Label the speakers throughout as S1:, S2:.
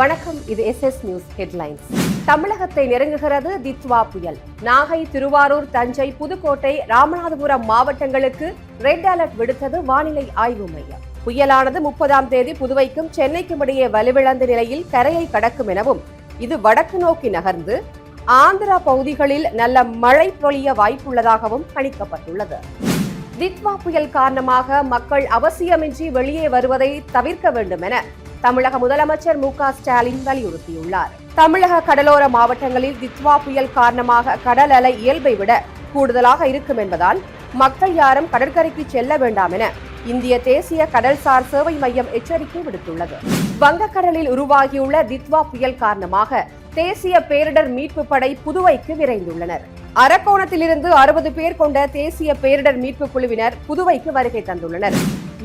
S1: வணக்கம் இது S S news headlines தமிழகத்தை நெருங்குகிறது தித்வா புயல் நாகை திருவாரூர் தஞ்சை புதுக்கோட்டை ராமநாதபுரம் மாவட்டங்களுக்கு ரெட் அலர்ட் விடுத்தது வானிலை ஆய்வு மையம் புயலானது முப்பதாம் தேதி புதுவைக்கும் சென்னைக்கும் இடையே வலுவிழந்த நிலையில் கரையை கடக்கும் எனவும் இது வடக்கு நோக்கி நகர்ந்து ஆந்திரா பகுதிகளில் நல்ல மழை பொழிய வாய்ப்புள்ளதாகவும் கணிக்கப்பட்டுள்ளது தித்வா புயல் காரணமாக மக்கள் அவசியமின்றி வெளியே வருவதை தவிர்க்க வேண்டும் என தமிழக முதலமைச்சர் மு ஸ்டாலின் வலியுறுத்தியுள்ளார் தமிழக கடலோர மாவட்டங்களில் வித்வா புயல் காரணமாக கடல் அலை இயல்பை விட கூடுதலாக இருக்கும் என்பதால் மக்கள் யாரும் கடற்கரைக்கு செல்ல வேண்டாம் என இந்திய தேசிய கடல்சார் சேவை மையம் எச்சரிக்கை விடுத்துள்ளது வங்கக்கடலில் உருவாகியுள்ள தித்வா புயல் காரணமாக தேசிய பேரிடர் மீட்பு படை புதுவைக்கு விரைந்துள்ளனர் அரக்கோணத்திலிருந்து அறுபது பேர் கொண்ட தேசிய பேரிடர் மீட்பு குழுவினர் புதுவைக்கு வருகை தந்துள்ளனர்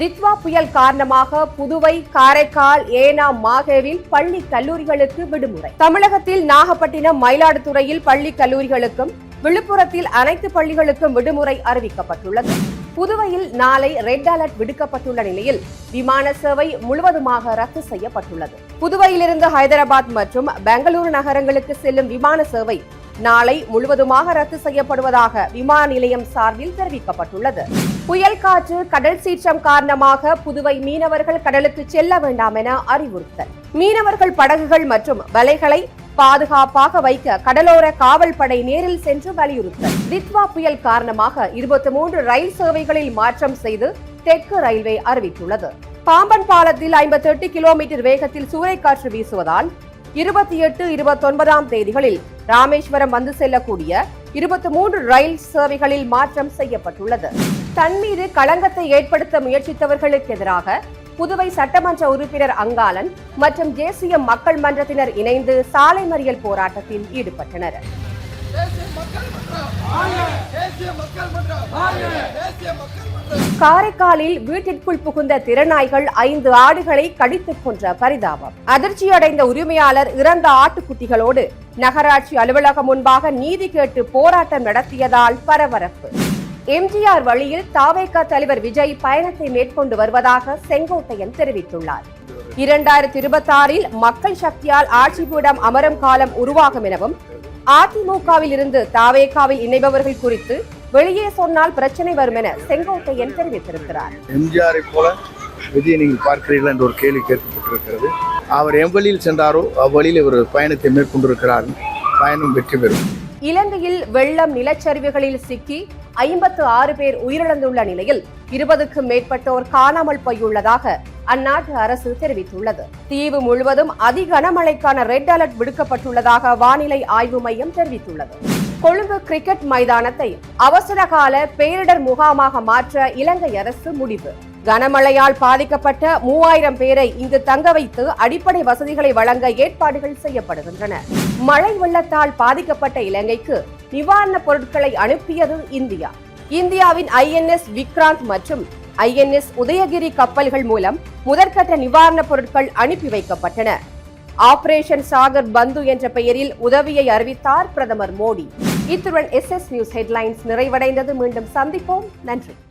S1: தித்வா புயல் காரணமாக புதுவை காரைக்கால் ஏனாம் மாகேவில் பள்ளி கல்லூரிகளுக்கு விடுமுறை தமிழகத்தில் நாகப்பட்டினம் மயிலாடுதுறையில் பள்ளி கல்லூரிகளுக்கும் விழுப்புரத்தில் அனைத்து பள்ளிகளுக்கும் விடுமுறை அறிவிக்கப்பட்டுள்ளது புதுவையில் நாளை ரெட் அலர்ட் விடுக்கப்பட்டுள்ள நிலையில் விமான சேவை முழுவதுமாக ரத்து செய்யப்பட்டுள்ளது புதுவையிலிருந்து ஹைதராபாத் மற்றும் பெங்களூரு நகரங்களுக்கு செல்லும் விமான சேவை நாளை முழுவதுமாக ரத்து செய்யப்படுவதாக விமான நிலையம் சார்பில் தெரிவிக்கப்பட்டுள்ளது புயல் காற்று கடல் சீற்றம் காரணமாக புதுவை மீனவர்கள் கடலுக்கு செல்ல வேண்டாம் என அறிவுறுத்தல் மீனவர்கள் படகுகள் மற்றும் வலைகளை பாதுகாப்பாக வைக்க கடலோர காவல் படை நேரில் சென்று வலியுறுத்தல் தித்வா புயல் காரணமாக இருபத்தி மூன்று ரயில் சேவைகளில் மாற்றம் செய்து தெற்கு ரயில்வே அறிவித்துள்ளது பாம்பன் பாலத்தில் ஐம்பத்தி எட்டு கிலோமீட்டர் வேகத்தில் சூறைக்காற்று வீசுவதால் இருபத்தி எட்டு இருபத்தி ஒன்பதாம் தேதிகளில் ராமேஸ்வரம் வந்து செல்லக்கூடிய இருபத்தி மூன்று ரயில் சேவைகளில் மாற்றம் செய்யப்பட்டுள்ளது மீது களங்கத்தை ஏற்படுத்த முயற்சித்தவர்களுக்கு எதிராக புதுவை சட்டமன்ற உறுப்பினர் அங்காளன் மற்றும் தேசிய மக்கள் மன்றத்தினர் இணைந்து சாலை மறியல் போராட்டத்தில் ஈடுபட்டனர் காரைக்காலில் வீட்டிற்குள் புகுந்த திறனாய்கள் ஐந்து ஆடுகளை கடித்துக் கொன்ற பரிதாபம் அதிர்ச்சியடைந்த உரிமையாளர் இறந்த ஆட்டுக்குட்டிகளோடு நகராட்சி அலுவலகம் முன்பாக நீதி கேட்டு போராட்டம் நடத்தியதால் பரபரப்பு எம்ஜிஆர் வழியில் தாவேக தலைவர் விஜய் பயணத்தை மேற்கொண்டு வருவதாக செங்கோட்டையன் தெரிவித்துள்ளார் இரண்டாயிரத்தி இருபத்தி ஆறில் மக்கள் சக்தியால் ஆட்சி பீடம் அமரும் காலம் உருவாகும் எனவும் அதிமுகவில் இருந்து தாவேகாவில் இணைபவர்கள் குறித்து வெளியே சொன்னால் பிரச்சனை வரும் என செங்கோட்டையன் தெரிவித்திருக்கிறார்
S2: எம்ஜிஆரை போல விஜயை நீங்கள் பார்க்கிறீர்கள் என்ற ஒரு கேள்வி கேட்கப்பட்டிருக்கிறது அவர் எவ்வழியில் சென்றாரோ அவ்வழியில் இவர் பயணத்தை மேற்கொண்டிருக்கிறார் பயணம் வெற்றி பெறும்
S1: இலங்கையில் வெள்ளம் நிலச்சரிவுகளில் சிக்கி ஐம்பத்து ஆறு பேர் உயிரிழந்துள்ள நிலையில் இருபதுக்கும் மேற்பட்டோர் காணாமல் போயுள்ளதாக அந்நாட்டு அரசு தெரிவித்துள்ளது தீவு முழுவதும் அதி கனமழைக்கான ரெட் அலர்ட் விடுக்கப்பட்டுள்ளதாக வானிலை ஆய்வு மையம் தெரிவித்துள்ளது கொழும்பு கிரிக்கெட் மைதானத்தை அவசரகால பேரிடர் முகாமாக மாற்ற இலங்கை அரசு முடிவு கனமழையால் பாதிக்கப்பட்ட மூவாயிரம் பேரை இங்கு தங்க வைத்து அடிப்படை வசதிகளை வழங்க ஏற்பாடுகள் செய்யப்படுகின்றன மழை வெள்ளத்தால் பாதிக்கப்பட்ட இலங்கைக்கு நிவாரணப் பொருட்களை அனுப்பியது இந்தியா இந்தியாவின் ஐஎன்எஸ் விக்ராந்த் மற்றும் ஐஎன்எஸ் உதயகிரி கப்பல்கள் மூலம் முதற்கட்ட நிவாரணப் பொருட்கள் அனுப்பி வைக்கப்பட்டன ஆபரேஷன் சாகர் பந்து என்ற பெயரில் உதவியை அறிவித்தார் பிரதமர் மோடி இத்துடன் எஸ் எஸ் நியூஸ் ஹெட்லைன்ஸ் நிறைவடைந்தது மீண்டும் சந்திப்போம் நன்றி